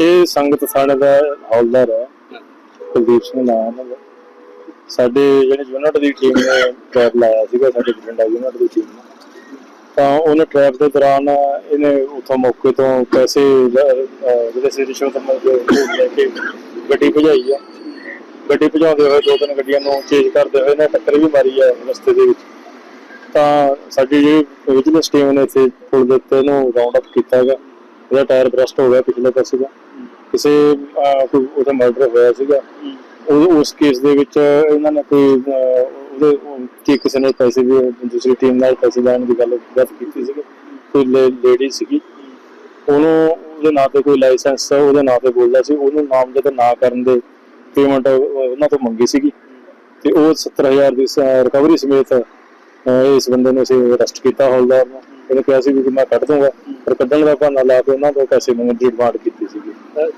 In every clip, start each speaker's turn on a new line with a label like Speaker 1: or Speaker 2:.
Speaker 1: ਇਹ ਸੰਗਤ ਥਾਣੇ ਦਾ ਹੌਲਦਾਰ ਹੈ, ਕੁਲਦੀਪ ਸਿੰਘ ਨਾਮ ਹੈ ਸਾਡੇ ਜਿਹੜੇ ਯੂਨਿਟ ਦੀ ਟੀਮ ਨੇ ਟ੍ਰੈਪ ਲਾਇਆ ਸੀਗਾ, ਸਾਡੇ ਬਠਿੰਡਾ ਯੂਨਿਟ ਦੀ ਟੀਮ ਨੇ। ਤਾਂ ਉਹਨੇ ਟ੍ਰੈਪ ਦੇ ਦੌਰਾਨ ਇਹਨੇ ਉਥੋਂ ਮੌਕੇ ਤੋਂ ਪੈਸੇ ਜਿਹੜੇ ਸੀ ਰਿਸ਼ਵਤ ਲੈ ਕੇ ਗੱਡੀ ਭਜਾਈ ਆ। ਗੱਡੀ ਭਜਾਉਂਦੇ ਹੋਏ ਦੋ ਤਿੰਨ ਗੱਡੀਆਂ ਨੂੰ ਚੇਂਜ ਕਰਦੇ ਹੋਏ ਨੇ ਟੱਕਰ ਵੀ ਮਾਰੀ ਆ ਰਸਤੇ ਦੇ ਵਿੱਚ। ਤਾਂ ਸਾਡੀ ਜਿਹੜੀ ਵਿਜੀਲੈਂਸ ਟੀਮ ਨੇ ਇੱਥੇ ਪੁਲ ਦੇ ਉੱਤੇ ਇਹਨੂੰ ਰਾਉਂਡ ਅਪ ਕੀਤਾ ਹੈਗਾ। ਉਹਦਾ ਟਾਇਰ ਬਰਸਟ ਹੋ ਗਿਆ ਪਿਛਲੇ ਪਾਸੇ ਦਾ। ਕਿਸੇ ਕੋਈ ਉਹਦਾ ਮਰਡਰ ਹੋਇਆ ਸੀਗਾ। ਉਹ, ਉਸ ਕੇਸ ਦੇ ਵਿੱਚ ਇਹਨਾਂ ਨੇ ਕੋਈ ਉਹਦੇ ਕਿ ਕਿਸੇ ਨੇ ਪੈਸੇ ਵੀ, ਦੂਸਰੀ ਟੀਮ ਨਾਲ ਪੈਸੇ ਲੈਣ ਦੀ ਗੱਲ ਬਾਤ ਕੀਤੀ ਸੀਗੀ। ਕੋਈ ਲੇਡੀ ਸੀਗੀ। ਉਹਨੂੰ, ਉਹਦੇ ਨਾਂ ਤੇ ਕੋਈ ਲਾਇਸੈਂਸ ਉਹਦੇ ਨਾਂ ਤੇ ਬੋਲਦਾ ਸੀ। ਉਹਨੂੰ ਨਾਮਜ਼ਦ ਨਾ ਕਰਨ ਦੇ ਪੇਮੈਂਟ ਉਹਨਾਂ ਤੋਂ ਮੰਗੀ ਸੀਗੀ। ਤੇ ਉਹ 70000 ਦੀ ਰਿਕਵਰੀ ਸਮੇਤ ਇਸ ਬੰਦੇ ਨੂੰ ਅਸੀਂ ਅਰੈਸਟ ਕੀਤਾ ਹੌਲਦਾਰ ਨੂੰ। ਇਹਨੇ ਕਿਹਾ ਸੀ ਵੀ ਮੈਂ ਕੱਢ ਦੂੰਗਾ ਪਰ ਕੱਢਣ ਦਾ ਬਹਾਨਾ ਲਾ ਕੇ ਉਹਨਾਂ ਤੋਂ ਪੈਸੇ ਮੰਗਣ ਦੀ ਡਿਮਾਂਡ ਕੀਤੀ ਸੀਗੀ।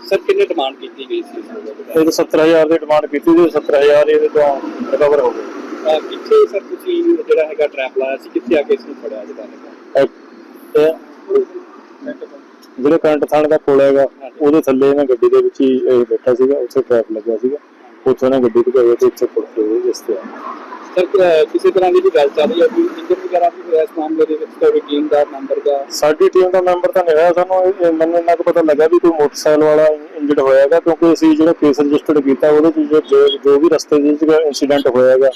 Speaker 2: ਸਰ ਕਿੰਨੇ ਡਿਮਾਂਡ ਕੀਤੀ ਗਈ ਸੀ ਇਸ ਨੂੰ
Speaker 1: ਇਹ 70000 ਦੀ ਡਿਮਾਂਡ ਕੀਤੀ ਸੀ 70000 ਇਹਦੇ ਤੋਂ ਰਿਕਵਰ ਹੋ ਗਏ।
Speaker 2: ਕਿੱਥੇ ਸਰ ਤੁਸੀਂ ਜਿਹੜਾ ਹੈਗਾ ਟ੍ਰੈਪ ਲਾਇਆ ਸੀ ਕਿੱਥੇ ਆ ਕੇ ਇਸ ਨੂੰ ਫੜਿਆ ਜਿਹੜਾ ਹੈਗਾ
Speaker 1: ਜਿਹੜੇ ਕਰੰਟ ਥਾਣੇ ਦਾ ਪੁਲ ਹੈਗਾ ਉਹਦੇ ਥੱਲੇ ਇਹਨਾਂ ਗੱਡੀ ਦੇ ਵਿੱਚ ਹੀ ਇਹ ਬੈਠਾ ਸੀਗਾ ਉੱਥੇ ਟ੍ਰੈਪ ਲੱਗਿਆ ਸੀਗਾ। ਉੱਥੋਂ ਇਹਨਾਂ ਗੱਡੀ ਭਜਾਈ ਤੇ ਇੱਥੇ ਪੁਲ ਤੇ ਜਿਸ ਤੇ ਆ
Speaker 2: ਸਰ ਕ- ਕਿਸੇ ਤਰ੍ਹਾਂ ਦੀ ਵੀ ਗੱਲ ਚੱਲ ਰਹੀ ਹੈ? ਵੀ ਹੋਇਆ ਇਸ ਮਾਮਲੇ ਦੇ ਵਿੱਚ? ਤੁਹਾਡੀ ਟੀਮ ਦਾ ਮੈਂਬਰ ਦਾ?
Speaker 1: ਸਾਡੀ ਟੀਮ ਦਾ ਮੈਂਬਰ ਤਾਂ ਨਹੀਂ ਹੋਇਆ। ਸਾਨੂੰ ਇਹ- ਇਹ ਮੈਨੂੰ ਇੰਨਾ ਕੁ ਪਤਾ ਲੱਗਾ ਵੀ ਕੋਈ ਮੋਟਰਸਾਈਕਲ ਵਾਲਾ ਇੰਜਰਡ ਹੋਇਆਗਾ ਕਿਉਂਕਿ ਅਸੀਂ ਜਿਹੜਾ ਕੇਸ ਰਜਿਸਟਰਡ ਕੀਤਾ ਉਹਦੇ ਚ ਜੋ- ਜੋ ਜੋ ਵੀ ਰਸਤੇ ਦੇ ਵਿੱਚ ਇਨਸੀਡੈਂਟ ਹੋਇਆਗਾ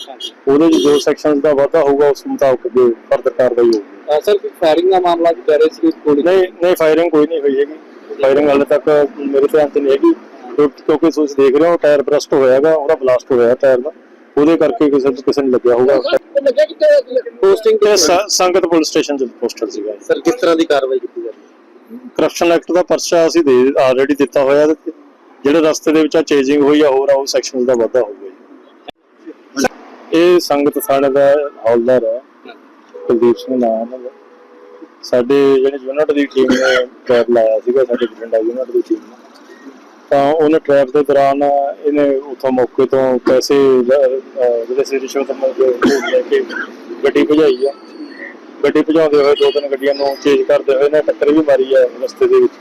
Speaker 1: ਉਹਦੇ ਚ ਜੋ ਸੈਕਸ਼ਨਸ ਦਾ ਵਾਧਾ ਹੋਊਗਾ ਉਸ ਮੁਤਾਬਕ ਜੋ ਫਰਦਰ ਕਾਰਵਾਈ ਹੋਊਗੀ।
Speaker 2: ਅਹ ਸਰ ਕੋਈ ਫਾਇਰਿੰਗ ਦਾ ਮਾਮਲਾ ਵੀ ਕਹਿ ਰਹੇ ਸੀ ਗੋਲੀ
Speaker 1: ਨਹੀਂ ਨਹੀਂ ਫਾਇਰਿੰਗ ਕੋਈ ਨਹੀਂ ਹੋਈ ਹੈਗੀ। ਫਾਇਰਿੰਗ ਹਾਲੇ ਤੱਕ ਮੇਰੇ ਧਿਆਨ 'ਚ ਨਹੀਂ ਹੈਗੀ। ਕਿਉਂ- ਕਿਉਂਕਿ ਤੁਸੀਂ ਦੇਖ ਰਹੇ ਹੋ ਟਾਇਰ ਬਰਸਟ ਹੋਇਆਗਾ ਉਹਦਾ ਬਲਾਸਟ ਹੋਇਆ ਟਾਇਰ ਦਾ। ਉਹਦੇ ਕਰਕੇ ਕਿਸੇ ਨੂੰ ਕਿਸੇ ਨੂੰ ਲੱਗਿਆ ਹੋਊਗਾ
Speaker 2: ਪੋਸਟਿੰਗ
Speaker 1: ਇਹ ਸ- ਸੰਗਤ ਪੁਲਿਸ ਸਟੇਸ਼ਨ 'ਚ ਪੋਸਟਡ ਸੀਗਾ
Speaker 2: ਸਰ ਕਿਸ ਤਰ੍ਹਾਂ ਦੀ ਕਾਰਵਾਈ ਕੀਤੀ ਜਾ ਰਹੀ
Speaker 1: ਕਰਪਸ਼ਨ ਐਕਟ ਦਾ ਪਰਚਾ ਅਸੀਂ ਦੇ ਆਲਰੇਡੀ ਦਿੱਤਾ ਹੋਇਆ ਤੇ। ਜਿਹੜੇ ਰਸਤੇ ਦੇ ਵਿੱਚ ਆ ਚੇਂਜਿੰਗ ਹੋਈ ਆ ਹੋਰ ਆ ਉਹ ਸੈਕਸ਼ਨਸ ਦਾ ਵਾਧਾ ਹੋ ਗਿਆ ਜੀ। ਇਹ ਸੰਗਤ ਥਾਣੇ ਦਾ ਹੌਲਦਾਰ ਹੈ ਕੁਲਦੀਪ ਸਿੰਘ ਨਾਮ ਹੈ। ਸਾਡੇ ਜਿਹੜੇ ਯੂਨਿਟ ਦੀ ਟੀਮ ਨੇ ਟ੍ਰੈਪ ਲਾਇਆ ਸੀਗਾ ਸਾਡੇ ਬਠਿੰਡਾ ਯੂਨਿਟ ਦੀ ਟੀਮ ਨੇ ਤਾਂ ਉਹਨੇ ਟ੍ਰੈਪ ਦੇ ਦੌਰਾਨ ਇਹਨੇ ਉਥੋਂ ਮੌਕੇ ਤੋਂ ਪੈਸੇ ਜਿਹੜੇ ਸੀ ਰਿਸ਼ਵਤ ਲੈ ਕੇ ਗੱਡੀ ਭਜਾਈ ਆ। ਗੱਡੀ ਭਜਾਉਂਦੇ ਹੋਏ ਦੋ ਤਿੰਨ ਗੱਡੀਆਂ ਨੂੰ ਚੇਂਜ ਕਰਦੇ ਹੋਏ ਨੇ ਟੱਕਰ ਵੀ ਮਾਰੀ ਆ ਰਸਤੇ ਦੇ ਵਿੱਚ।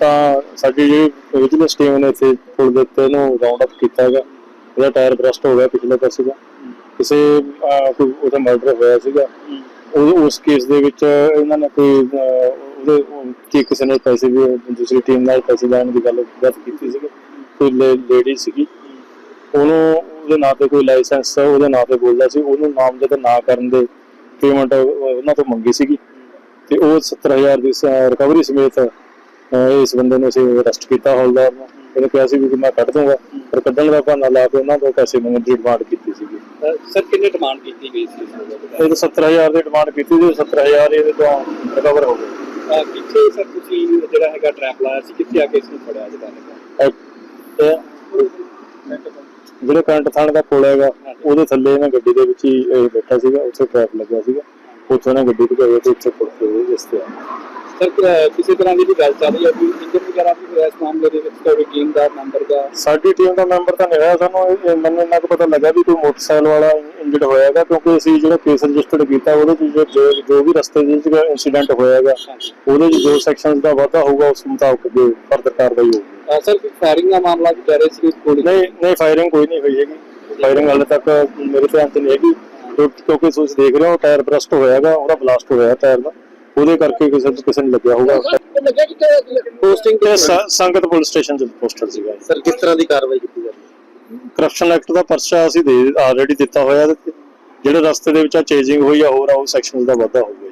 Speaker 1: ਤਾਂ ਸਾਡੀ ਜਿਹੜੀ ਵਿਜੀਲੈਂਸ ਟੀਮ ਨੇ ਇੱਥੇ ਪੁਲ ਦੇ ਉੱਤੇ ਇਹਨੂੰ ਰਾਉਂਡ ਅਪ ਕੀਤਾ ਹੈਗਾ। ਇਹਦਾ ਟਾਇਰ ਬਰਸਟ ਹੋ ਗਿਆ ਪਿਛਲੇ ਪਾਸੇ ਦਾ। ਕਿਸੇ ਕੋਈ ਉਹਦਾ ਮਰਡਰ ਹੋਇਆ ਸੀਗਾ। ਉਹ ਉਸ ਕੇਸ ਦੇ ਵਿੱਚ ਇਹਨਾਂ ਨੇ ਕੋਈ ਉਹਦੇ ਉਹ- ਕਿ ਕਿਸੇ ਨੇ ਪੈਸੇ ਵੀ ਦੂਸਰੀ ਟੀਮ ਨਾਲ ਪੈਸੇ ਲੈਣ ਦੀ ਗੱਲ ਬਾਤ ਕੀਤੀ ਸੀਗੀ। ਕੋਈ ਲੇਡੀ ਸੀਗੀ। ਉਹਨੂੰ ਉਹਦੇ ਨਾਂ ਤੇ ਕੋਈ ਲਾਇਸੈਂਸ ਉਹਦੇ ਨਾਂ ਤੇ ਬੋਲਦਾ ਸੀ। ਉਹਨੂੰ ਨਾਮਜ਼ਦ ਨਾ ਕਰਨ ਦੇ ਪੇਮੈਂਟ ਉਹਨਾਂ ਤੋਂ ਮੰਗੀ ਸੀਗੀ। ਤੇ ਉਹ 70000 ਦੀ ਰਿਕਵਰੀ ਸਮੇਤ ਇਸ ਬੰਦੇ ਨੂੰ ਅਸੀਂ ਅਰੈਸਟ ਕੀਤਾ ਹੌਲਦਾਰ ਨੂੰ। ਇਹਨੇ ਕਿਹਾ ਸੀ ਵੀ ਮੈਂ ਕੱਢ ਦੂੰਗਾ। ਪਰ ਕੱਢਣ ਦਾ ਬਹਾਨਾ ਲਾ ਕੇ ਉਹਨਾਂ ਤੋਂ ਪੈਸੇ ਮੰਗਣ ਦੀ ਡਿਮਾਂਡ ਕੀਤੀ ਸੀਗੀ।
Speaker 2: ਸਰ ਕਿੰਨੇ ਡਿਮਾਂਡ ਕੀਤੀ ਗਈ ਸੀ
Speaker 1: ਇਹ 70000 ਦੀ ਡਿਮਾਂਡ ਕੀਤੀ ਸੀ। 70000 ਇਹਦੇ ਤੋਂ ਰਿਕਵਰ ਹੋ ਗਏ।
Speaker 2: ਕਿੱਥੇ ਸਰ ਤੁਸੀਂ ਜਿਹੜਾ ਹੈਗਾ ਟ੍ਰੈਪ ਲਾਇਆ ਸੀ? ਕਿੱਥੇ ਆ ਕੇ ਇਸ ਨੂੰ ਫੜਿਆ ਜਿਹੜਾ ਹੈਗਾ
Speaker 1: ਜਿਹੜੇ ਕਰੰਟ ਥਾਣੇ ਦਾ ਪੁਲ ਹੈਗਾ, ਉਹਦੇ ਥੱਲੇ ਇਹਨਾਂ ਗੱਡੀ ਦੇ ਵਿੱਚ ਹੀ ਬੈਠਾ ਸੀਗਾ, ਉੱਥੇ ਟ੍ਰੈਪ ਲੱਗਿਆ ਸੀਗਾ। ਉੱਥੋਂ ਇਹਨਾਂ ਗੱਡੀ ਭਜਾਈ ਤੇ ਇੱਥੇ ਪੁਲ ਤੇ ਜਿਸ ਤੇ ਆ।
Speaker 2: ਸਰ ਕ- ਕਿਸੇ ਤਰ੍ਹਾਂ ਦੀ ਵੀ ਗੱਲ ਚੱਲ ਰਹੀ ਹੈ? ਕੋਈ ਇੰਜਨ ਵਗੈਰਾ ਵੀ ਹੋਇਆ ਇਸ ਮਾਮਲੇ ਦੇ ਵਿੱਚ? ਤੁਹਾਡੀ ਟੀਮ ਦਾ ਮੈਂਬਰ ਦਾ?
Speaker 1: ਸਾਡੀ ਟੀਮ ਦਾ ਮੈਂਬਰ ਤਾਂ ਨਹੀਂ ਹੋਇਆ। ਸਾਨੂੰ ਇਹ- ਮੈਨੂੰ ਇੰਨਾ ਕੁ ਪਤਾ ਲੱਗਾ ਵੀ ਕੋਈ ਮੋਟਰਸਾਈਕਲ ਵਾਲਾ ਇੰਜਰਡ ਹੋਇਆਗਾ ਕਿਉਂਕਿ ਅਸੀਂ ਜਿਹੜਾ ਕੇਸ ਰਜਿਸਟਰਡ ਕੀਤਾ ਉਹਦੇ ਚ ਜੋ- ਜੋ ਜੋ ਵੀ ਰਸਤੇ ਦੇ ਵਿੱਚ ਇਨਸੀਡੈਂਟ ਹੋਇਆਗਾ ਉਹਦੇ ਚ ਜੋ ਸੈਕਸ਼ਨਸ ਦਾ ਵਾਧਾ ਹੋਊਗਾ ਉਸ ਮੁਤਾਬਕ ਜੋ ਫਰਦਰ ਕਾਰਵਾਈ ਹੋਊਗੀ।
Speaker 2: ਅਹ ਸਰ ਕੋਈ ਫਾਇਰਿੰਗ ਦਾ ਮਾਮਲਾ ਵੀ ਰਹੇ ਸੀ ਗੋਲੀ
Speaker 1: ਨਹੀਂ ਨਹੀਂ ਫਾਇਰਿੰਗ ਕੋਈ ਨਹੀਂ ਹੋਈ ਹੈਗੀ। ਫਾਇਰਿੰਗ ਹਾਲੇ ਤੱਕ ਮੇਰੇ ਧਿਆਨ 'ਚ ਨਹੀਂ ਹੈਗੀ। ਕਿਉਂ- ਕਿਉਂਕਿ ਤੁਸੀਂ ਦੇਖ ਰਹੇ ਹੋ ਟਾਇਰ ਬਰਸਟ ਹੋਇਆਗਾ ਉਹਦਾ ਬਲਾਸਟ ਹੋਇਆ ਟਾਇਰ ਦਾ। ਉਹਦੇ ਕਰਕੇ ਕਿਸੇ ਨੂੰ ਕਿਸੇ ਨੂੰ ਲੱਗਿਆ ਹੋਊਗਾ।
Speaker 2: ਪੋਸਟਿੰਗ
Speaker 1: ਸ- ਸੰਗਤ ਪੁਲਿਸ ਸਟੇਸ਼ਨ 'ਚ ਪੋਸਟਡ ਸੀਗਾ।
Speaker 2: ਸਰ ਕਿਸ ਤਰ੍ਹਾਂ ਦੀ ਕਾਰਵਾਈ ਕੀਤੀ ਜਾ ਰਹੀ ਹੈ?
Speaker 1: ਕਰਪਸ਼ਨ ਐਕਟ ਦਾ ਪਰਚਾ ਅਸੀਂ ਦੇ ਆਲਰੇਡੀ ਦਿੱਤਾ ਹੋਇਆ ਤੇ। ਜਿਹੜੇ ਰਸਤੇ ਦੇ ਵਿੱਚ ਆ ਚੇਂਜਿੰਗ ਹੋਈ ਆ ਹੋਰ ਆ ਉਹ ਸੈਕਸ਼ਨਸ ਦਾ ਵਾਧਾ ਹੋ ਗਿਆ।